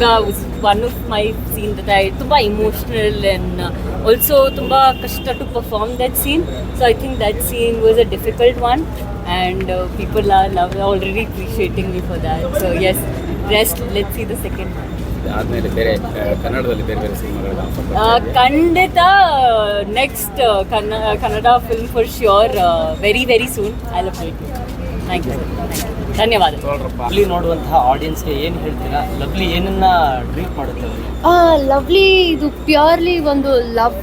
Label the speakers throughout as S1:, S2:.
S1: was one of my scene that I ತುಂಬ and uh, also ತುಂಬ ಕಷ್ಟ to perform that scene. So I think that scene was a difficult one and uh, people are love, already appreciating me for that. So yes, rest, let's see the second one.
S2: ಆದಮೇಲೆ ಬೇರೆ ಆ, ಕನ್ನಡದಲ್ಲಿ ಬೇರೆ ಬೇರೆ ಸಿನಿಮಾಗಳ
S1: Uh, ಖಂಡಿತ next Kannada Kannada film for sure very very soon I love thank you ಧನ್ಯವಾದ.
S3: Lovely ನೋಡುವಂತಹ ಆಡಿಯನ್ಸ್ಗೆ ಏನು ಹೇಳ್ತೀರಾ? ಲವ್ಲಿ ಏನನ್ನ ಡ್ರೀಟ್ ಮಾಡುತ್ತೆ ಆ
S4: ಲವ್ಲಿ ಇದು ಪ್ಯೂರ್ಲಿ ಒಂದು ಲವ್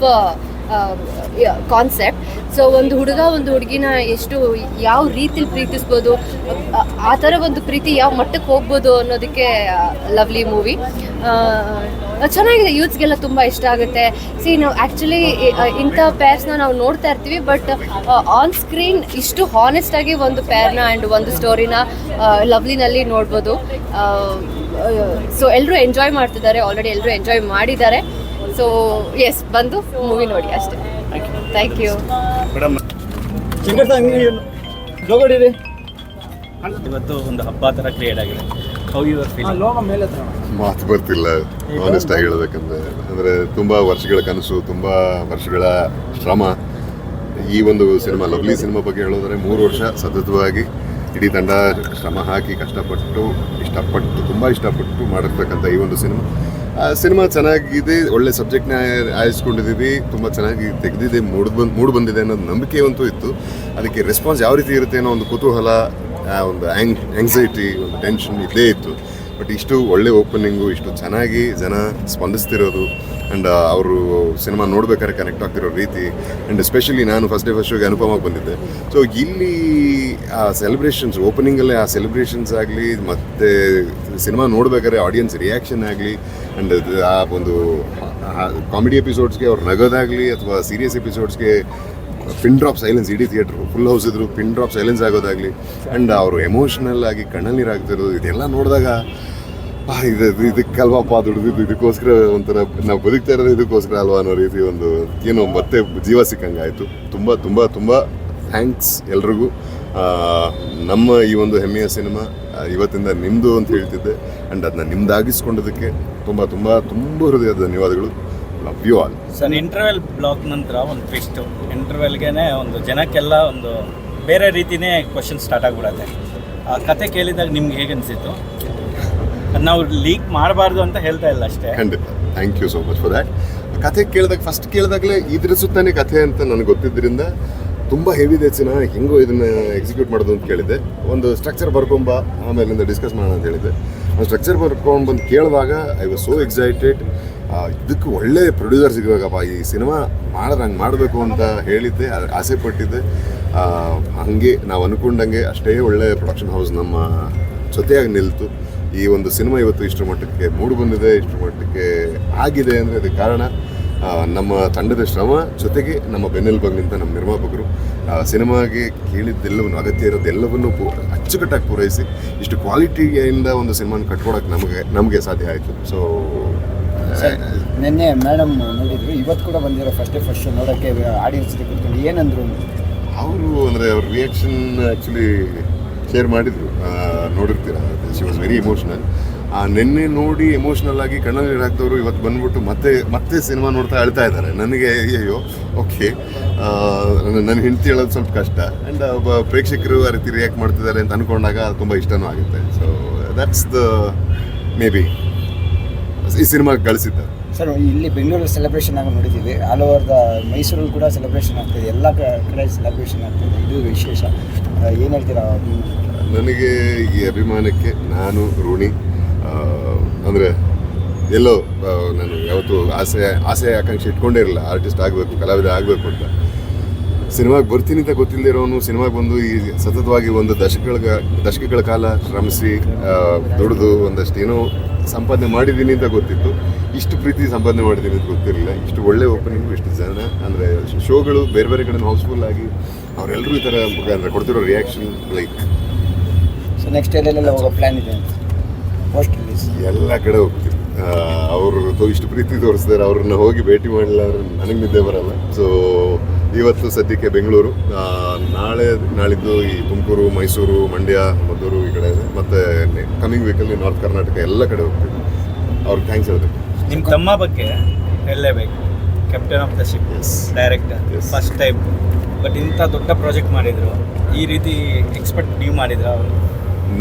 S4: ಕಾನ್ಸೆಪ್ಟ್ ಸೊ ಒಂದು ಹುಡುಗ, ಒಂದು ಹುಡುಗಿನ ಎಷ್ಟು ಯಾವ ರೀತಿಲಿ ಪ್ರೀತಿಸ್ಬೋದು, ಆ- ಆ ಥರ ಒಂದು ಪ್ರೀತಿ ಯಾವ ಮಟ್ಟಕ್ಕೆ ಹೋಗ್ಬೋದು ಅನ್ನೋದಕ್ಕೆ ಲವ್ಲಿ ಮೂವಿ ಚೆನ್ನಾಗಿದೆ, ಯೂತ್ಸ್ಗೆಲ್ಲ ತುಂಬ ಇಷ್ಟ ಆಗುತ್ತೆ. ಸಿ ನಾವು ಆ್ಯಕ್ಚುಲಿ ಇಂಥ ಪೇರ್ಸ್ನ ನಾವು ನೋಡ್ತಾ ಇರ್ತೀವಿ ಬಟ್ ಆನ್ ಸ್ಕ್ರೀನ್ ಇಷ್ಟು ಹಾನೆಸ್ಟ್ ಆಗಿ ಒಂದು ಪೇರ್ನ ಆ್ಯಂಡ್ ಒಂದು ಸ್ಟೋರಿನ ಲವ್ಲಿನಲ್ಲಿ ನೋಡ್ಬೋದು. ಸೊ ಎಲ್ಲರೂ ಎಂಜಾಯ್ ಮಾಡ್ತಿದ್ದಾರೆ ಆಲ್ರೆಡಿ ಎಲ್ಲರೂ ಎಂಜಾಯ್ ಮಾಡಿದ್ದಾರೆ. ಸೊ ಎಸ್ ಬಂದು ಮೂವಿ ನೋಡಿ ಅಷ್ಟೇ. ಥ್ಯಾಂಕ್ ಯು
S3: ಇವತ್ತು ಒಂದು ಹಬ್ಬ ಥರ ಕ್ರಿಯೇಟ್ ಆಗಿದೆ. ಹೌ ಯುವರ್
S5: ಮಾತು ಬರ್ತಿಲ್ಲ ಆನೆಸ್ಟ್ ಆಗಿ ಹೇಳಬೇಕಂದ್ರೆ. ಅಂದರೆ ತುಂಬ ವರ್ಷಗಳ ಕನಸು ತುಂಬ ವರ್ಷಗಳ ಶ್ರಮ. ಈ ಒಂದು ಸಿನಿಮಾ ಲವ್ಲಿ ಸಿನಿಮಾ ಬಗ್ಗೆ ಹೇಳೋದ್ರೆ ಮೂರು ವರ್ಷ ಸತತವಾಗಿ ಇಡೀ ತಂಡ ಶ್ರಮ ಹಾಕಿ ಕಷ್ಟಪಟ್ಟು ಇಷ್ಟಪಟ್ಟು ತುಂಬ ಇಷ್ಟಪಟ್ಟು ಮಾಡಿರ್ತಕ್ಕಂಥ ಈ ಒಂದು ಸಿನಿಮಾ. ಸಿನಿಮಾ ಚೆನ್ನಾಗಿದೆ, ಒಳ್ಳೆ ಸಬ್ಜೆಕ್ಟ್ನ ಆರಿಸ್ಕೊಂಡಿದ್ದೀವಿ ತುಂಬ ಚೆನ್ನಾಗಿ ತೆಗೆದಿದೆ, ಮೂಡ್ ಬಂದು, ಮೂಡ್ ಬಂದಿದೆ ಅನ್ನೋದು ನಂಬಿಕೆ ಅಂತೂ ಇತ್ತು. ಅದಕ್ಕೆ ರೆಸ್ಪಾನ್ಸ್ ಯಾವ ರೀತಿ ಇರುತ್ತೆ ಅನ್ನೋ ಒಂದು ಕುತೂಹಲ ಒಂದು ಆ್ಯಂಗ್ ಆ್ಯಂಗ್ಸೈಟಿ ಒಂದು ಟೆನ್ಷನ್ ಇದ್ದೇ ಇತ್ತು. ಬಟ್ ಇಷ್ಟು ಒಳ್ಳೆ ಓಪನಿಂಗು ಇಷ್ಟು ಚೆನ್ನಾಗಿ ಜನ ಸ್ಪಂದಿಸ್ತಿರೋದು ಆ್ಯಂಡ್ ಅವರು ಸಿನಿಮಾ ನೋಡ್ಬೇಕಾದ್ರೆ ಕನೆಕ್ಟ್ ಆಗ್ತಿರೋ ರೀತಿ ಆ್ಯಂಡ್ ಎಸ್ಪೆಷಲಿ ನಾನು ಫಸ್ಟ್ ಡೇ ಫಸ್ಟ್ ಶೋಗೆ ಅನುಪಮಾಗಿ ಬಂದಿದ್ದೆ. ಸೊ ಇಲ್ಲಿ, ಆ ಸೆಲೆಬ್ರೇಷನ್ಸ್ ಓಪನಿಂಗಲ್ಲೇ ಆ ಸೆಲೆಬ್ರೇಷನ್ಸ್ ಆಗಲಿ, ಮತ್ತು ಸಿನಿಮಾ ನೋಡ್ಬೇಕಾದ್ರೆ ಆಡಿಯನ್ಸ್ ರಿಯಾಕ್ಷನ್ ಆಗಲಿ ಆ್ಯಂಡ್ ಆ ಒಂದು ಕಾಮಿಡಿ ಎಪಿಸೋಡ್ಸ್ಗೆ ಅವ್ರು ನಗೋದಾಗಲಿ ಅಥವಾ ಸೀರಿಯಸ್ ಎಪಿಸೋಡ್ಸ್ಗೆ ಪಿನ್ ಡ್ರಾಪ್ ಸೈಲೆನ್ಸ್ ಇಡೀ ಥಿಯೇಟ್ರು ಫುಲ್ ಹೌಸ್ ಇದ್ರು ಪಿನ್ ಡ್ರಾಪ್ ಸೈಲೆನ್ಸ್ ಆಗೋದಾಗಲಿ. ಆ್ಯಂಡ್ ಅವರು ಎಮೋಷ್ನಲ್ ಆಗಿ ಕಣ್ಣಲ್ಲಿ ನೀರಾಗ್ತಿರೋದು ಇದೆಲ್ಲ ನೋಡಿದಾಗ ಇದು ಇದಕ್ಕಲ್ವಾಪ್ಪ ದುಡಿದಿದ್ದು ಇದಕ್ಕೋಸ್ಕರ ಒಂಥರ ನಾವು ಬದುಕ್ತಾ ಇರೋದು ಇದಕ್ಕೋಸ್ಕರ ಅಲ್ವಾ ಅನ್ನೋ ರೀತಿ ಒಂದು ಏನೋ ಮತ್ತೆ ಜೀವ ಸಿಕ್ಕಂಗೆ ಆಯಿತು ತುಂಬ ತುಂಬ ತುಂಬ ಥ್ಯಾಂಕ್ಸ್ ಎಲ್ರಿಗೂ. ನಮ್ಮ ಈ ಒಂದು ಹೆಮ್ಮೆಯ ಸಿನಿಮಾ ಇವತ್ತಿಂದ ನಿಮ್ಮದು ಅಂತ ಹೇಳ್ತಿದ್ದೆ. ಆ್ಯಂಡ್ ಅದನ್ನ ನಿಮ್ದಾಗಿಸ್ಕೊಂಡದಕ್ಕೆ ತುಂಬ ತುಂಬ ತುಂಬ ಹೃದಯದ ಧನ್ಯವಾದಗಳು. Love you all
S3: sir interval block ನಂತರ ಒಂದು ಟ್ವಿಸ್ಟು ಇಂಟರ್ವೆಲ್ಗೆ ಒಂದು ಜನಕ್ಕೆಲ್ಲ ಒಂದು ಬೇರೆ ರೀತಿನೇ ಕ್ವಶನ್ ಸ್ಟಾರ್ಟ್ ಆಗಿಬಿಡತ್ತೆ. ಆ ಕತೆ ಕೇಳಿದಾಗ ನಿಮ್ಗೆ ಹೇಗೆ ಅನಿಸಿತ್ತು? ನಾವು ಲೀಕ್ ಮಾಡಬಾರ್ದು ಅಂತ ಹೇಳ್ತಾ ಇಲ್ಲ ಅಷ್ಟೇ.
S5: ಖಂಡಿತ. Thank you so much for that ಕಥೆ ಕೇಳಿದಾಗ ಫಸ್ಟ್ ಕೇಳಿದಾಗಲೇ ಇದ್ರ ಸುತ್ತಾನೆ ಕಥೆ ಅಂತ ನನಗೆ ಗೊತ್ತಿದ್ದರಿಂದ ತುಂಬ ಹೆವಿ ದೇಸಿನ ಹೆಂಗೋ ಇದನ್ನ ಎಕ್ಸಿಕ್ಯೂಟ್ ಮಾಡೋದು ಅಂತ ಕೇಳಿದ್ದೆ. ಒಂದು ಸ್ಟ್ರಕ್ಚರ್ ಬರ್ಕೊಂಬ ಆಮೇಲಿಂದ ಡಿಸ್ಕಸ್ ಮಾಡೋಣ ಅಂತ ಹೇಳಿದ್ದೆ. ಆ ಸ್ಟ್ರಕ್ಚರ್ ಬರ್ಕೊಂಡು ಬಂದು ಕೇಳಿದಾಗ ಐ ವಾಸ್ ಸೋ ಎಕ್ಸೈಟೆಡ್ ಇದಕ್ಕೆ ಒಳ್ಳೆ ಪ್ರೊಡ್ಯೂಸರ್ ಸಿಗಬೇಕಪ್ಪ ಈ ಸಿನಿಮಾ ಮಾಡಿದ್ರೆ ಹಂಗೆ ಮಾಡಬೇಕು ಅಂತ ಹೇಳಿದ್ದೆ ಅದಕ್ಕೆ ಆಸೆ ಪಟ್ಟಿದ್ದೆ. ಹಂಗೆ ನಾವು ಅಂದ್ಕೊಂಡಂಗೆ ಅಷ್ಟೇ ಒಳ್ಳೆ ಪ್ರೊಡಕ್ಷನ್ ಹೌಸ್ ನಮ್ಮ ಜೊತೆಯಾಗಿ ನಿಲ್ತು. ಈ ಒಂದು ಸಿನಿಮಾ ಇವತ್ತು ಇಷ್ಟರ ಮಟ್ಟಕ್ಕೆ ಮೂಡು ಬಂದಿದೆ, ಇಷ್ಟರ ಮಟ್ಟಕ್ಕೆ ಆಗಿದೆ ಅಂದರೆ ಅದಕ್ಕೆ ಕಾರಣ ನಮ್ಮ ತಂಡದ ಶ್ರಮ ಜೊತೆಗೆ ನಮ್ಮ ಬೆನ್ನೆಲುಬಾಗಿ ನಿಂತ ನಮ್ಮ ನಿರ್ಮಾಪಕರು. ಆ, ಸಿನಿಮಾಗೆ ಕೇಳಿದ್ದೆಲ್ಲವನ್ನು ಅಗತ್ಯ ಇರೋದೆಲ್ಲವನ್ನು ಪೂ ಅಚ್ಚುಕಟ್ಟಾಗಿ ಪೂರೈಸಿ ಇಷ್ಟು ಕ್ವಾಲಿಟಿಯಿಂದ ಒಂದು ಸಿನಿಮಾನ ಕಟ್ಕೊಡೋಕೆ ನಮಗೆ ನಮಗೆ ಸಾಧ್ಯ ಆಯಿತು. ಸೊ
S6: ನಿನ್ನೆ ಮೇಡಮ್ ನೋಡಿದ್ರು ಇವತ್ತು ಕೂಡ ಬಂದಿರೋ ಫಸ್ಟೇ ಫಸ್ಟ್ ನೋಡೋಕ್ಕೆ ಆಡಿಯನ್ಸ್ ಕೂತ್ಕೊಂಡು ಏನಂದ್ರು?
S5: ಅವರು ಅಂದರೆ ಅವ್ರ ರಿಯಾಕ್ಷನ್ ಆ್ಯಕ್ಚುಲಿ ಶೇರ್ ಮಾಡಿದರು. ನೋಡಿರ್ತೀರ ಶಿ ವಾಸ್ ವೆರಿ ಇಮೋಷ್ನಲ್ ಆ ನಿನ್ನೆ ನೋಡಿ ಎಮೋಷನಲ್ ಆಗಿ ಕಣ್ಣಲ್ಲಿ ನೀರು ಹಾಕ್ದವರು ಇವತ್ತು ಬಂದ್ಬಿಟ್ಟು ಮತ್ತೆ ಮತ್ತೆ ಸಿನಿಮಾ ನೋಡ್ತಾ ಅಳ್ತಾ ಇದ್ದಾರೆ. ನನಗೆ ಅಯ್ಯೋ ಓಕೆ ನನ್ನ ಹೆಂಡತಿ ಹೇಳೋದು ಸ್ವಲ್ಪ ಕಷ್ಟ. ಆ್ಯಂಡ್ ಒಬ್ಬ ಪ್ರೇಕ್ಷಕರು ಆ ರೀತಿ ರಿಯಾಕ್ಟ್ ಮಾಡ್ತಿದ್ದಾರೆ ಅಂತ ಅಂದ್ಕೊಂಡಾಗ ತುಂಬ ಇಷ್ಟನೂ ಆಗುತ್ತೆ. So that's the maybe ಈ ಸಿನಿಮಾ ಗಳಿಸಿದ್ದ
S6: ಸರ್ ಇಲ್ಲಿ ಬೆಂಗಳೂರು ಸೆಲೆಬ್ರೇಷನ್ ಆಗಿ ನೋಡಿದ್ದೀವಿ. ಆಲ್ ಓವರ್ ದ ಮೈಸೂರಲ್ಲಿ ಕೂಡ ಸೆಲೆಬ್ರೇಷನ್ ಆಗ್ತಿದೆ ಎಲ್ಲ ಕಡೆ ಸೆಲೆಬ್ರೇಷನ್ ಆಗ್ತಿದೆ ಇದು. ವಿಶೇಷ. ಏನು ಹೇಳ್ತೀರಾ?
S5: ನನಗೆ ಈ ಅಭಿಮಾನಕ್ಕೆ ನಾನು ಋಣಿ ಅಂದರೆ ಎಲ್ಲೋ ನಾನು ಯಾವತ್ತೂ ಆಸೆ ಆಸೆ ಆಕಾಂಕ್ಷೆ ಇಟ್ಕೊಂಡೇ ಇರಲಿಲ್ಲ ಆರ್ಟಿಸ್ಟ್ ಆಗಬೇಕು, ಕಲಾವಿದ ಆಗಬೇಕು ಅಂತ. ಸಿನಿಮಾಗೆ ಬರ್ತೀನಿ ಅಂತ ಗೊತ್ತಿಲ್ಲದಿರೋನು ಸಿನಿಮಾಗೆ ಬಂದು ಈ ಸತತವಾಗಿ ಒಂದು ದಶಕಗಳ ದಶಕಗಳ ಕಾಲ ಶ್ರಮಿಸಿ ದುಡಿದು ಒಂದಷ್ಟು ಏನೋ ಸಂಪಾದನೆ ಮಾಡಿದ್ದೀನಿ ಅಂತ ಗೊತ್ತಿತ್ತು. ಇಷ್ಟು ಪ್ರೀತಿ ಸಂಪಾದನೆ ಮಾಡಿದ್ದೀನಿ ಅಂತ ಗೊತ್ತಿರಲಿಲ್ಲ. ಇಷ್ಟು ಒಳ್ಳೆ ಓಪನಿಂಗು ಇಷ್ಟು ಜನ, ಅಂದರೆ ಶೋಗಳು ಬೇರೆ ಬೇರೆ ಕಡೆ ಹೌಸ್ಫುಲ್ ಆಗಿ ಅವರೆಲ್ಲರೂ ಈ ಥರ, ಅಂದರೆ ಕೊಡ್ತಿರೋ reaction like
S6: so next plan ಇದೆ ಪೋಸ್ಟ್ ರಿಲೀಸ್
S5: ಎಲ್ಲ ಕಡೆ ಹೋಗ್ತೀವಿ ಅವರು ಇಷ್ಟು ಪ್ರೀತಿ ತೋರಿಸ್ತಾರೆ ಅವ್ರನ್ನ ಹೋಗಿ ಭೇಟಿ ಮಾಡಿಲ್ಲ ನನಗೆ ನಿದ್ದೆ ಬರಲ್ಲ. ಸೊ ಇವತ್ತು ಸದ್ಯಕ್ಕೆ ಬೆಂಗಳೂರು. ನಾಳೆ ನಾಳಿದ್ದು ಈ ತುಮಕೂರು ಮೈಸೂರು ಮಂಡ್ಯ ಮದ್ದೂರು ಈ ಕಡೆ ಮತ್ತೆ ಕಮಿಂಗ್ ವೀಕಲ್ಲಿ ನಾರ್ತ್ ಕರ್ನಾಟಕ ಎಲ್ಲ ಕಡೆ ಹೋಗ್ತೀವಿ ಅವ್ರಿಗೆ ಥ್ಯಾಂಕ್ಸ್ ಹೇಳ್ಬೇಕು
S3: ನಿಮ್ಮ ತಮ್ಮ ಬಗ್ಗೆ ಹೇಳಲೇಬೇಕು. Captain of the ship. Director. First time but ಇಂಥ ದೊಡ್ಡ ಪ್ರಾಜೆಕ್ಟ್ ಮಾಡಿದ್ರು. ಈ ರೀತಿ ಎಕ್ಸ್ಪೆಕ್ಟ್ ನೀವು ಅವರು?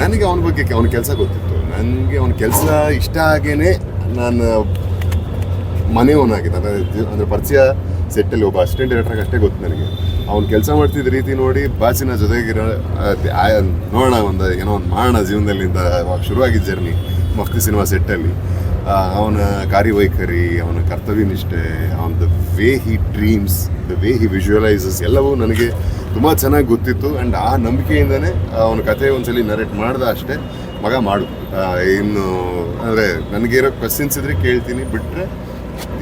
S5: ನನಗೆ ಅವನ ಬಗ್ಗೆ ಅವನ ಕೆಲಸ ಗೊತ್ತಿತ್ತು. ನನಗೆ ಅವನ ಕೆಲಸ ಇಷ್ಟ ಆಗೇ ನಾನು ಮನೆಯವನಾಗಿದ್ದೆ ಅಂದರೆ ಅಂದರೆ ಪರಿಚಯ ಸೆಟ್ಟಲ್ಲಿ ಒಬ್ಬ ಅಸಿಸ್ಟೆಂಟ್ ಡೈರೆಕ್ಟರ್ಗೆ ಅಷ್ಟೇ ಗೊತ್ತು ನನಗೆ. ಅವ್ನು ಕೆಲಸ ಮಾಡ್ತಿದ್ದ ರೀತಿ ನೋಡಿ ಬಾಸಿನ ಜೊತೆಗಿರೋ ನೋಡೋಣ ಒಂದು ಏನೋ ಒಂದು ಮಾಡೋಣ ಜೀವನದಲ್ಲಿಂದ ಶುರುವಾಗಿದ್ದ ಜರ್ನಿ ಮಫ್ತಿ ಸಿನಿಮಾ ಸೆಟ್ಟಲ್ಲಿ ಅವನ ಕಾರ್ಯವೈಖರಿ, ಅವನ ಕರ್ತವ್ಯ ನಿಷ್ಠೆ ಅವನ the way he dreams the way he visualises ಎಲ್ಲವೂ ನನಗೆ ತುಂಬ ಚೆನ್ನಾಗಿ ಗೊತ್ತಿತ್ತು. ಆ್ಯಂಡ್ ಆ ನಂಬಿಕೆಯಿಂದನೇ ಅವನ ಕಥೆ ಒಂದ್ಸಲಿ ನರೇಟ್ ಮಾಡ್ದ ಅಷ್ಟೇ. ಮಗ ಮಾಡು. ಇನ್ನು ಅಂದರೆ ನನಗಿರೋ ಕ್ವಶನ್ಸ್ ಇದ್ರೆ ಕೇಳ್ತೀನಿ ಬಿಟ್ಟರೆ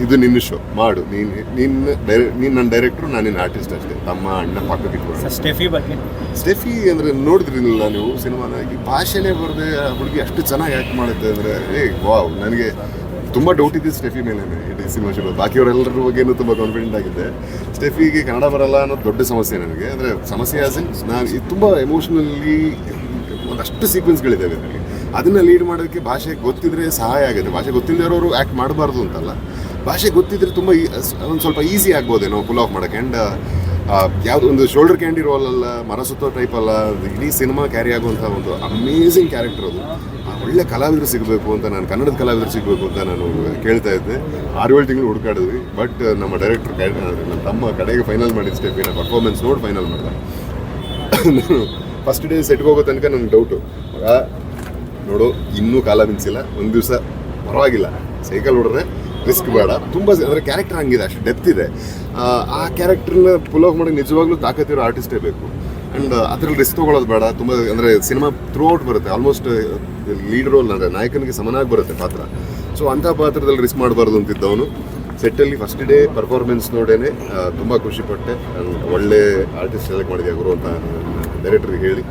S5: ಇದು ನಿನ್ನ ಶೋ ಮಾಡು. ನೀನು ನಿನ್ನ ಡೈರೆ ನೀನು ನನ್ನ ಡೈರೆಕ್ಟ್ರು ನಾನು ನಿನ್ನ ಆರ್ಟಿಸ್ಟ್ ಅಷ್ಟೇ. ತಮ್ಮ ಅಣ್ಣ ಪಕ್ಕ ಇಟ್ಕೊಂಡು
S3: ಸ್ಟೆಫಿ ಬಗ್ಗೆ?
S5: ಸ್ಟೆಫಿ ಅಂದರೆ ನೋಡಿದ್ರಿಲ್ಲ ನೀವು ಸಿನಿಮಾನ ಈ ಭಾಷೆನೇ ಬರದೆ ಆ ಹುಡುಗಿ ಅಷ್ಟು ಚೆನ್ನಾಗಿ ಆ್ಯಕ್ಟ್ ಮಾಡುತ್ತೆ ಅಂದರೆ ಏ ವಾವ್ ನನಗೆ ತುಂಬ ಡೌಟ್ ಇದೆ ಸ್ಟೆಫಿ ಮೇಲೆ ಇಡೀ ಸಿನಿಮಾ ಶುರು. ಬಾಕಿಯವರೆಲ್ಲರ ಬಗ್ಗೆನೂ ತುಂಬ ಕಾನ್ಫಿಡೆಂಟ್ ಆಗಿದೆ ಸ್ಟೆಫಿಗೆ ಕನ್ನಡ ಬರಲ್ಲ ಅನ್ನೋದು ದೊಡ್ಡ ಸಮಸ್ಯೆ ನನಗೆ. ಅಂದರೆ ಸಮಸ್ಯೆ ಆಸ್ ಇನ್ ನಾನು ಇದು ತುಂಬ ಎಮೋಷ್ನಲಿ ಒಂದಷ್ಟು ಸೀಕ್ವೆನ್ಸ್ಗಳಿದ್ದಾವೆ ಇದರಲ್ಲಿ ಅದನ್ನು ಲೀಡ್ ಮಾಡೋದಕ್ಕೆ ಭಾಷೆ ಗೊತ್ತಿದ್ರೆ ಸಹಾಯ ಆಗುತ್ತೆ. ಭಾಷೆ ಗೊತ್ತಿಲ್ಲದವರು ಆ್ಯಕ್ಟ್ ಮಾಡಬಾರ್ದು ಅಂತಲ್ಲ. ಭಾಷೆ ಗೊತ್ತಿದ್ರೆ ತುಂಬ ಒಂದು ಸ್ವಲ್ಪ ಈಸಿ ಆಗ್ಬೋದೇನೋ ಪುಲ್ ಆಫ್ ಮಾಡೋಕ್ಕೆ. ಆ್ಯಂಡ್ ಯಾವುದು ಒಂದು ಶೋಲ್ಡರ್ ಕ್ಯಾಂಡಿ ರೋಲ್ ಅಲ್ಲ ಮರಸುತ್ತೋ ಟೈಪ್ ಅಲ್ಲ, ಇಡೀ ಸಿನಿಮಾ ಕ್ಯಾರಿ ಆಗುವಂಥ ಒಂದು ಅಮೇಝಿಂಗ್ ಕ್ಯಾರೆಕ್ಟರ್ ಅದು. ಒಳ್ಳೆ ಕಲಾವಿದರು ಸಿಗಬೇಕು ಅಂತ ನಾನು ಕನ್ನಡದ ಕಲಾವಿದರು ಸಿಗಬೇಕು ಅಂತ ನಾನು ಕೇಳ್ತಾ ಇದ್ದೆ. ಆರು ಏಳು ತಿಂಗಳು ಹುಡುಕಾಡಿದ್ವಿ. ಬಟ್ ನಮ್ಮ ಡೈರೆಕ್ಟರ್ ನನ್ನ ತಮ್ಮ ಕಡೆಗೆ ಫೈನಲ್ ಮಾಡಿದ ಸ್ಟೆಪ್ಪಿನ ಪರ್ಫಾರ್ಮೆನ್ಸ್ ನೋಡಿ ಫೈನಲ್ ಮಾಡಿದೆ. ಫಸ್ಟ್ ಡೇ ಸೆಟ್ಗೆ ಹೋಗೋ ತನಕ ನನಗೆ ಡೌಟು ಮಗ ನೋಡು ಇನ್ನೂ ಕಾಲ ಮಿಂಚಿಲ್ಲ ಒಂದು ದಿವಸ ಪರವಾಗಿಲ್ಲ. ಸೈಕಲ್ ಹೊಡೆದ್ರೆ ರಿಸ್ಕ್ ಬೇಡ. ತುಂಬ ಅಂದರೆ ಕ್ಯಾರೆಕ್ಟರ್ ಹಂಗಿದೆ ಅಷ್ಟು ಡೆಪ್ತ್ ಇದೆ. ಆ, ಕ್ಯಾರೆಕ್ಟರ್ನ ಪುಲ್ ಆಫ್ ಮಾಡೋಕ್ಕೆ ನಿಜವಾಗ್ಲೂ ತಾಕತ್ತಿರೋ ಆರ್ಟಿಸ್ಟೇ ಬೇಕು. ಆ್ಯಂಡ್ ಅದ್ರಲ್ಲಿ ರಿಸ್ಕ್ ತೊಗೊಳೋದು ಬೇಡ. ತುಂಬ ಅಂದರೆ ಸಿನಿಮಾ ಥ್ರೂ ಔಟ್ ಬರುತ್ತೆ ಆಲ್ಮೋಸ್ಟ್ ಲೀಡ್ ರೋಲ್ ಅಂದರೆ ನಾಯಕನಿಗೆ ಸಮನಾಗಿ ಬರುತ್ತೆ ಪಾತ್ರ. ಸೊ ಅಂಥ ಪಾತ್ರದಲ್ಲಿ ರಿಸ್ಕ್ ಮಾಡಬಾರ್ದು ಅಂತಿದ್ದವನು. ಸೆಟ್ಟಲ್ಲಿ ಫಸ್ಟ್ ಡೇ ಪರ್ಫಾರ್ಮೆನ್ಸ್ ನೋಡೇ ತುಂಬ ಖುಷಿಪಟ್ಟೆ ಒಳ್ಳೆ ಆರ್ಟಿಸ್ಟ್ ಸೆಲೆಕ್ಟ್ ಮಾಡಿದೆ ಗುರು ಅಂತ ಡೈರೆಕ್ಟ್ರಿಗೆ ಹೇಳಿ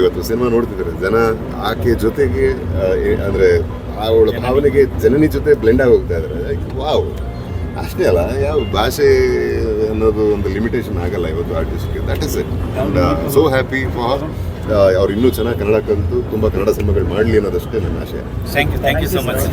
S5: ಇವತ್ತು ಸಿನಿಮಾ ನೋಡ್ತಿದ್ದಾರೆ. ಜನ ಆಕೆ ಜೊತೆಗೆ ಅಂದ್ರೆ ಅವಳ ಭಾವನೆಗೆ ಜನನಿ ಜೊತೆ ಬ್ಲೆಂಡ್ ಆಗಿ ಹೋಗ್ತಾ ಇದ್ದಾರೆ ವಾವ್ ಅಷ್ಟೇ ಅಲ್ಲ, ಯಾವ ಭಾಷೆ ಅನ್ನೋದು ಒಂದು ಲಿಮಿಟೇಷನ್ ಆಗಲ್ಲ ಇವತ್ತು ಆರ್ಟಿಸ್ಟ್ಗೆ that is it and so happy for ಅವ್ರು ಇನ್ನೂ ಚೆನ್ನಾಗಿ ಕನ್ನಡ ಕಲಿತು, ತುಂಬ ಕನ್ನಡ ಸಿನಿಮಾಗಳು ಮಾಡಲಿ ಅನ್ನೋದಷ್ಟೇ ನನ್ನ ಆಶೆ
S3: thank you thank you so much